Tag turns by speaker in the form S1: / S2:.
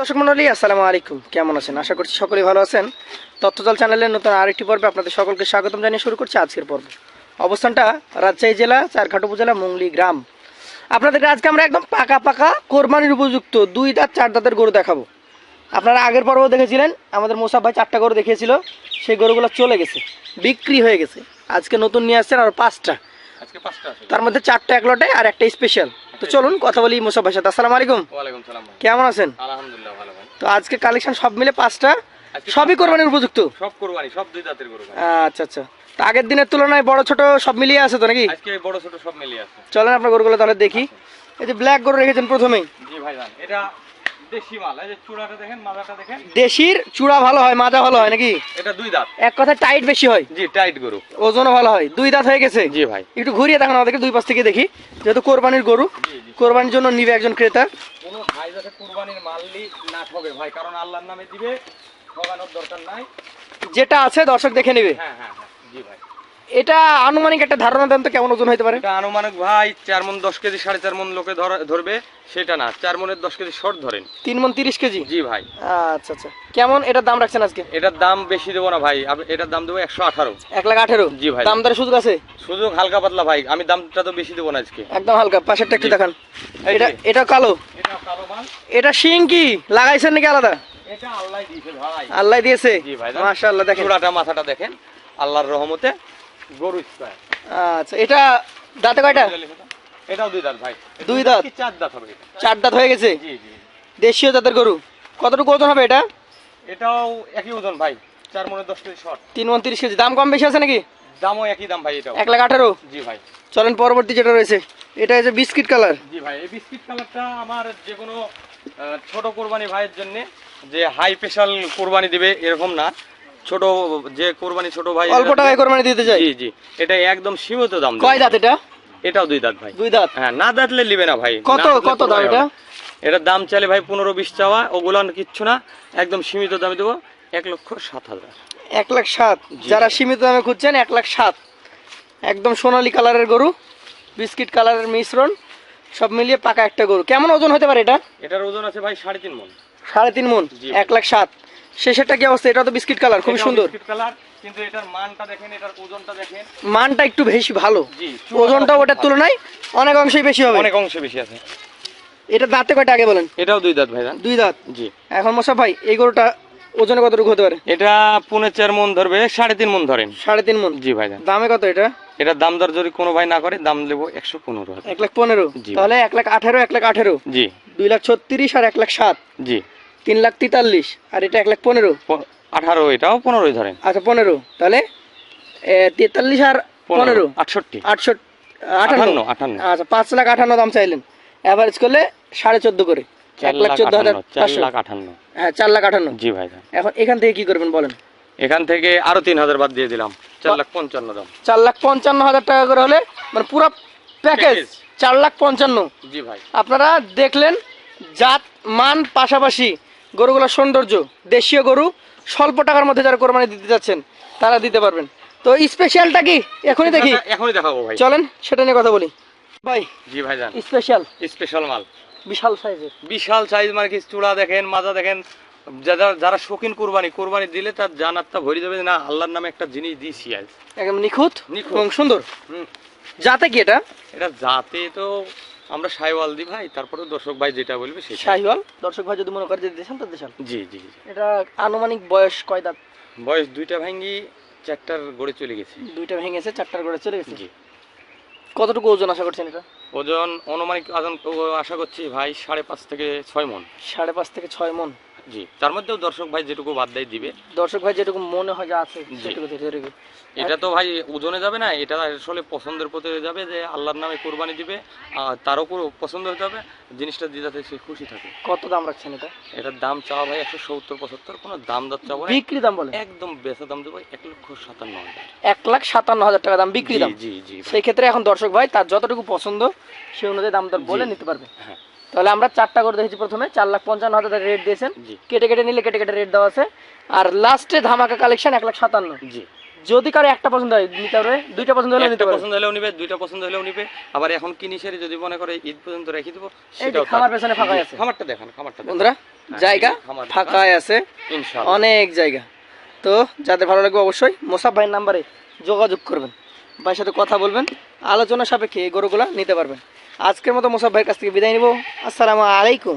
S1: দর্শক মন্ডলী আসসালামু আলাইকুম। কেমন আছেন? আশা করছি সকলেই ভালো আছেন। তথ্যজল চ্যানেলের নতুন আরেকটি পর্বে আপনাদের সকলকে স্বাগতম জানিয়ে শুরু করছি আজকের পর্ব। অবস্থানটা রাজশাহী জেলা চারঘাট উপজেলা মুংলি গ্রাম। আপনাদেরকে আজকে আমরা একদম পাকা পাকা কোরবানির উপযুক্ত দুই দাঁত চার দাঁতের গরু দেখাবো। আপনারা আগের পর্ব দেখেছিলেন আমাদের মোসাফ ভাই চারটা গরু দেখিয়েছিল সেই গরুগুলো চলে গেছে বিক্রি হয়ে গেছে। আজকে নতুন নিয়ে আসছেন আর পাঁচটা। তার মধ্যে চারটা এক লটে আর একটা স্পেশাল তো চলুন কথা বলি মোসাফ ভাই সাথে। আসসালামু আলাইকুম। কেমন আছেন?
S2: আলহামদুলিল্লাহ ভালো ভাই।
S1: তো আজকে কালেকশন সব মিলে পাঁচটা? সবই। কোরবানির উপযুক্ত?
S2: সব কোরবানি সব দুই দাঁতের কোরবানি
S1: আচ্ছা আচ্ছা। তো আগের দিনের তুলনায় বড় ছোট সব মিলিয়ে আছে তো নাকি?
S2: আজকে বড় ছোট সব মিলিয়ে আছে।
S1: চলেন আপনার গরুগুলো তাহলে দেখি। এই যে ব্ল্যাক গরু রেখেছেন প্রথমেই।
S2: জি ভাই। এটা দেশি মাল এই যে চূড়াটা দেখেন মাথাটা দেখেন।
S1: দেশির চূড়া ভালো হয় মাজা ভালো হয় নাকি?
S2: এটা দুই দাঁত।
S1: এক কথায় টাইট বেশি হয়?
S2: জি টাইট গরু।
S1: ওজনও ভালো হয়। দুই দাঁত হয়ে গেছে?
S2: জি ভাই।
S1: একটু ঘুরিয়ে দেখান আমাদেরকে দুই পাশ থেকে দেখি। যেহেতু কোরবানির গরু কোরবানির জন্য নিবে একজন ক্রেতা।
S2: কোনো ভাই যাতে কোরবানির মাললি না ঠকে ভাই কারণ আল্লাহর নামে দিবে ঠকানোর দরকার নাই।
S1: যেটা আছে দর্শক দেখে নেবে।
S2: হ্যাঁ হ্যাঁ হ্যাঁ। জি ভাই।
S1: এটা আনুমানিক একটা ধারণা দেন তো কেমন ওজন হতে পারে?
S2: এটা আনুমানিক ভাই চার মন দশ কেজি সাড়ে চার মন লোকে ধরবে সেটা না। চার মনের দশ কেজি শর্ট ধরেন।
S1: তিন মন তিরিশ কেজি?
S2: জি ভাই।
S1: আচ্ছা আচ্ছা। কেমন এটার দাম রাখছেন আজকে?
S2: এটার দাম বেশি দেবো না ভাই। এটার দাম দেবো একশো আঠারো।
S1: এক লাখ আঠেরো?
S2: জি ভাই।
S1: দাম দরে সুযোগ আছে?
S2: সুযোগ হালকা পাতলা ভাই। আমি দামটা তো বেশি দেবো না আজকে।
S1: একদম হালকা। পাশেরটা একটু। দেখান। এটা এটা কালো?
S2: এটা
S1: শিং কি? লাগাইছেন নাকি আলাদা?
S2: এটা আল্লাহ দিয়েছে ভাই।
S1: আল্লাহ দিয়েছে?
S2: জি ভাই।
S1: মাশাআল্লাহ দেখেন।
S2: চূড়াটা মাথাটা দেখেন। আল্লাহর রহমতে গরু
S1: আচ্ছা এটা দাঁতে কয়টা?
S2: এটাও দুই দাঁত ভাই।
S1: দুই দাঁত?
S2: চার দাঁত হবে
S1: চার দাঁত হয়ে গেছে?
S2: জি জি।
S1: দেশীয় জাতের গরু। কতটুকু ওজন হবে এটা?
S2: এটাও একই ওজন ভাই। চার মনে দশ কেজি শর্ট।
S1: তিন মন তিরিশ কেজি। দাম কম বেশি আছে নাকি?
S2: দামও একই দাম ভাই এটাও।
S1: এক লাখ আঠারো?
S2: জি ভাই।
S1: চলেন পরবর্তী যেটা রয়েছে এটা হচ্ছে বিস্কিট কালার।
S2: জি ভাই এই বিস্কিট কালারটা আমার যে কোনো ছোট কোরবানি ভাইয়ের জন্য যে হাই স্পেশাল কোরবানি দিবে এরকম না। ছোট যে কোরবানি ছোট ভাই
S1: অল্প টাকায় কোরবানি দিতে চাই?
S2: জি জি। এটা একদম সীমিত দাম
S1: কয় দাঁত এটা?
S2: এটাও দুই দাঁত ভাই।
S1: দুই দাঁত?
S2: হ্যাঁ না দাঁতলে নিবে না ভাই।
S1: কত- কত দাম এটা?
S2: এটার দাম চাইলে ভাই পনেরো বিশ চাওয়া কিচ্ছু না। একদম সীমিত দামে দেবো। এক লক্ষ সাত হাজার।
S1: এক লাখ সাত। যারা সীমিত দামে খুঁজছেন এক লাখ সাত। একদম সোনালী কালারের গরু বিস্কিট কালারের মিশ্রণ সব মিলিয়ে পাকা একটা গরু। কেমন ওজন হতে পারে এটা?
S2: এটার ওজন আছে ভাই সাড়ে তিন মন।
S1: সাড়ে তিন মন? এক লাখ সাত। শেষেরটা কি অবস্থা? এটা তো বিস্কিট কালার
S2: এটাও
S1: সুন্দর।
S2: কালার কিন্তু এটার মানটা দেখেন এটার ওজনটা দেখেন।
S1: মানটা একটু বেশি ভালো। ওজনটা ওটার তুলনায় অনেক অংশেই বেশি হবে।
S2: অনেক অংশে বেশি আছে।
S1: এটা দাঁতে কয়টা আগে বলেন?
S2: এটাও দুই দাঁত ভাই
S1: দুই দাঁত?
S2: জি।
S1: এখন মোসাফ ভাই এই গরুটা ওজনে কতটুকু হতে পারে?
S2: এটা পুনে চার মন ধরবে সাড়ে তিন মন ধরেন।
S1: সাড়ে তিন মন?
S2: জি ভাইজান।
S1: দামে কত এটা?
S2: এটার দাম দর যদি কোনো ভাই না করে দাম দেবো একশো পনেরো
S1: এক লাখ পনেরো?
S2: জি।
S1: তাহলে এক লাখ আঠেরো এক লাখ আঠেরো?
S2: জি।
S1: দুই লাখ ছত্রিশ আর এক লাখ সাত?
S2: জি।
S1: তিন লাখ তেতাল্লিশ আর এটা এক লাখ পনেরো।
S2: আঠারো এটাও পনেরোই ধরেন।
S1: আচ্ছা পনেরো। তাহলে তেতাল্লিশ আর পনেরো
S2: আটষট্টি।
S1: আটশো
S2: আটান্ন।
S1: আটান্ন
S2: আটান্ন।
S1: আচ্ছা পাঁচ লাখ আটান্ন দাম চাইলেন। অ্যাভারেজ করলে সাড়ে চোদ্দ করে। এক লাখ চোদ্দ হাজার
S2: চার লাখ আটান্ন।
S1: হ্যাঁ চার লাখ আটান্ন।
S2: জি ভাইজান
S1: এখন এখান থেকে কি করবেন বলেন?
S2: এখান থেকে আরও তিন হাজার বাদ দিয়ে দিলাম। চার লাখ পঞ্চান্ন দাম।
S1: চার লাখ পঞ্চান্ন হাজার টাকা করে হলে মানে পুরো প্যাকেজ চার লাখ পঞ্চান্ন।
S2: জি ভাই।
S1: আপনারা দেখলেন জাত মান পাশাপাশি গরুগুলোর সৌন্দর্য দেশীয় গরু স্বল্প টাকার মধ্যে যারা কোরবানি দিতে যাচ্ছেন তারা দিতে পারবেন। তো স্পেশালটা কি? এখনই দেখি।
S2: এখনই দেখাবো ভাই।
S1: চলেন সেটা নিয়ে কথা বলি। ভাই
S2: জি ভাইজান।
S1: স্পেশাল
S2: স্পেশাল মাল।
S1: বিশাল সাইজের।
S2: বিশাল সাইজ মানে কি? চূড়া দেখেন মাজা দেখেন। যারা যারা শৌখিন কোরবানি কোরবানি দিলে তার জানাতটা ভরে যাবে না আল্লাহর নামে একটা জিনিস দিয়েছি আজ।
S1: একদম নিখুঁত
S2: নিখুঁত।
S1: এবং সুন্দর।
S2: হুম।
S1: যাতে কি এটা?
S2: এটা যাতে তো আমরা সাইওয়াল দি ভাই তারপরে দর্শক ভাই যেটা বলবে সেটা
S1: শাহিওয়াল দর্শক ভাই যদি মনে করে যে দেশান তো দেশান
S2: জি জি।
S1: এটা আনুমানিক বয়স কয় দাঁত?
S2: বয়স দুইটা ভাঙ্গি চারটার গড়ে চলে গেছে।
S1: দুইটা ভেঙেছে চারটার গড়ে চলে গেছে?
S2: জি।
S1: কতটুকু ওজন আশা করছেন এটা?
S2: ওজন অনুমানিক ওজন আশা করছি ভাই সাড়ে পাঁচ থেকে ছয় মন।
S1: সাড়ে পাঁচ থেকে ছয় মন।
S2: জি তার মধ্যেও দর্শক ভাই যেটুকু বাদ দেয় দিবে।
S1: দর্শক ভাই যেটুকু মনে হয় যে আছে সেটুকু
S2: এটা তো ভাই ওজনে যাবে না এটা আসলে পছন্দের যাবে যে আল্লাহর নামে কোরবানি দিবে আর তারও পছন্দ হতে হবে জিনিসটা দিয়ে যাতে সে খুশি থাকে।
S1: কত দাম রাখছেন এটা?
S2: এটার দাম চাওয়া ভাই একশো সত্তর পঁচাত্তর কোনো দাম দর না
S1: বিক্রি দাম বলে
S2: একদম বেচা দাম দেবো এক লক্ষ সাতান্ন হাজার।
S1: এক লাখ সাতান্ন হাজার টাকা দাম বিক্রি দাম।
S2: জি জি
S1: সেই ক্ষেত্রে এখন দর্শক ভাই তার যতটুকু পছন্দ সে অনুযায়ী দাম দর বলে নিতে পারবে।
S2: হ্যাঁ।
S1: তাহলে আমরা চারটা করে দেখেছি প্রথমে চার লাখ পঞ্চান্ন হাজার রেট দিয়েছেন। কেটে কেটে নিলে কেটে কেটে রেট দেওয়া আছে। আর লাস্টে ধামাকা কালেকশন এক লাখ সাতান্ন।
S2: জি।
S1: যদি কারও একটা পছন্দ হয় নিতে পারবে। দুইটা পছন্দ হলে নিতে পারবে।
S2: পছন্দ হলে নিবে দুইটা পছন্দ হলে নিবে। আবার এখন কিনিসের যদি মনে করে ঈদ পর্যন্ত রেখে দিব সেটা
S1: খামার পেছনে ফাঁকা আছে।
S2: খামারটা দেখেন খামারটা
S1: বন্ধুরা
S2: হ্যাঁ, জায়গা
S1: ফাঁকায় আছে।
S2: ইনশাআল্লাহ।
S1: অনেক জায়গা। তো যাদের ভালো লাগবে অবশ্যই মোসাফ ভাইয়ের নাম্বারে যোগাযোগ করবেন। ভাইয়ের সাথে কথা বলবেন। আলোচনা সাপেক্ষে এই গরুগুলা নিতে পারবেন। আজকের মতো মুসাফ ভাইয়ের কাছ থেকে বিদায় নিব। আসসালামু আলাইকুম।